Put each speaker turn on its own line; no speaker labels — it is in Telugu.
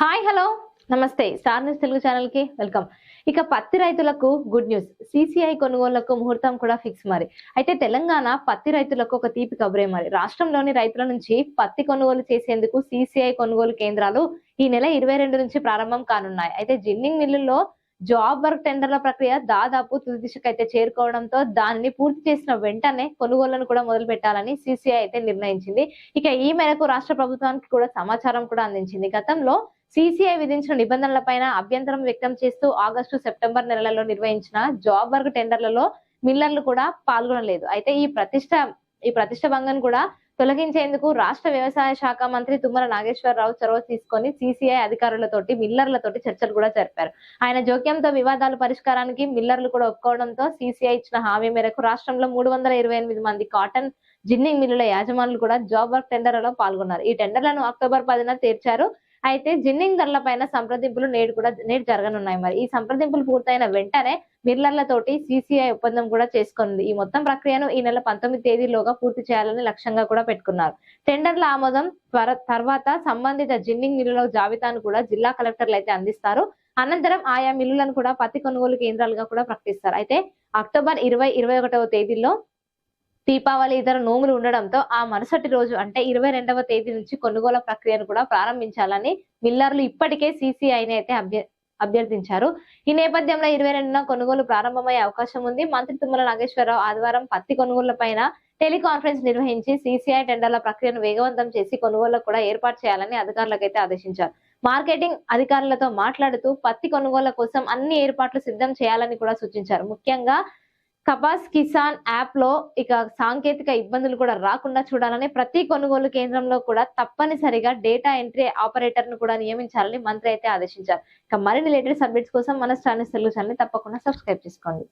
Hi hello. నమస్తే. స్టార్ న్యూస్ తెలుగు ఛానల్కి వెల్కమ్. ఇక పత్తి రైతులకు గుడ్ న్యూస్. సిసిఐ కొనుగోళ్ళకు ముహూర్తం కూడా ఫిక్స్ మరి. అయితే తెలంగాణ పత్తి రైతులకు ఒక తీపి కబురే మరి. రాష్ట్రంలోని రైతుల నుంచి పత్తి కొనుగోలు చేసేందుకు సిసిఐ కొనుగోలు కేంద్రాలు ఈ నెల ఇరవై రెండు నుంచి ప్రారంభం కానున్నాయి. అయితే జిన్నింగ్ మిల్లుల్లో జాబ్ వర్క్ టెండర్ల ప్రక్రియ దాదాపు తుది దిశకు అయితే చేరుకోవడంతో దానిని పూర్తి చేసిన వెంటనే కొనుగోళ్ళను కూడా మొదలు పెట్టాలని సిసిఐ అయితే నిర్ణయించింది. ఇక ఈ మేరకు రాష్ట్ర ప్రభుత్వానికి కూడా సమాచారం కూడా అందించింది. గతంలో సిసిఐ విధించిన నిబంధనలపైన అభ్యంతరం వ్యక్తం చేస్తూ ఆగస్టు సెప్టెంబర్ నెలలలో నిర్వహించిన జాబ్ వర్క్ టెండర్లలో మిల్లర్లు కూడా పాల్గొనలేదు. అయితే ఈ ప్రతిష్ట ఈ ప్రతిష్ట భంగం కూడా తొలగించేందుకు రాష్ట్ర వ్యవసాయ శాఖ మంత్రి తుమ్మల నాగేశ్వరరావు చొరవ తీసుకొని సిసిఐ అధికారులతోటి మిల్లర్లతోటి చర్చలు కూడా జరిపారు. ఆయన జోక్యంతో వివాదాల పరిష్కారానికి మిల్లర్లు కూడా ఒప్పుకోవడంతో సిసిఐ ఇచ్చిన హామీ మేరకు రాష్ట్రంలో మూడు వందల ఇరవై ఎనిమిది మంది కాటన్ జిన్నింగ్ మిల్లుల యాజమానులు కూడా జాబ్ వర్క్ టెండర్లలో పాల్గొన్నారు. ఈ టెండర్లను అక్టోబర్ పదిన తీర్చారు అయితే జిన్నింగ్ ధరల పైన సంప్రదింపులు నేడు కూడా నేడు జరగనున్నాయి మరి. ఈ సంప్రదింపులు పూర్తయిన వెంటనే మిల్లర్లతోటి సిసిఐ ఒప్పందం కూడా చేసుకుంది. ఈ మొత్తం ప్రక్రియను ఈ నెల పంతొమ్మిది తేదీలోగా పూర్తి చేయాలని లక్ష్యంగా కూడా పెట్టుకున్నారు. టెండర్ల ఆమోదం త్వర తర్వాత సంబంధిత జిన్నింగ్ మిల్లుల జాబితాను కూడా జిల్లా కలెక్టర్లు అయితే అందిస్తారు. అనంతరం ఆయా మిల్లులను కూడా పత్తి కొనుగోలు కేంద్రాలుగా కూడా ప్రకటిస్తారు. అయితే అక్టోబర్ ఇరవై ఇరవై ఒకటవ తేదీలో దీపావళి ఇతర నోములు ఉండడంతో ఆ మరుసటి రోజు అంటే ఇరవై రెండవ తేదీ నుంచి కొనుగోలు ప్రక్రియను కూడా ప్రారంభించాలని మిల్లర్లు ఇప్పటికే సిసిఐని అయితే అభ్య అభ్యర్థించారు. ఈ నేపథ్యంలో ఇరవై రెండున కొనుగోలు ప్రారంభమయ్యే అవకాశం ఉంది. మంత్రి తుమ్మల నాగేశ్వరరావు ఆదివారం పత్తి కొనుగోళ్ళ పైన టెలికాన్ఫరెన్స్ నిర్వహించి సిసిఐ టెండర్ల ప్రక్రియను వేగవంతం చేసి కొనుగోళ్ళకు కూడా ఏర్పాటు చేయాలని అధికారులకు అయితే ఆదేశించారు. మార్కెటింగ్ అధికారులతో మాట్లాడుతూ పత్తి కొనుగోళ్ళ కోసం అన్ని ఏర్పాట్లు సిద్ధం చేయాలని కూడా సూచించారు. ముఖ్యంగా కపాస్ కిసాన్ యాప్లో ఇక సాంకేతిక ఇబ్బందులు కూడా రాకుండా చూడాలని ప్రతి కొనుగోలు కేంద్రంలో కూడా తప్పనిసరిగా డేటా ఎంట్రీ ఆపరేటర్ను కూడా నియమించాలని మంత్రి అయితే ఆదేశించారు. ఇక మరిన్ని లేటెస్ట్ అప్డేట్స్ కోసం మన ఛానల్ తెలుగు ఛానల్ తప్పకుండా సబ్స్క్రైబ్ చేసుకోండి.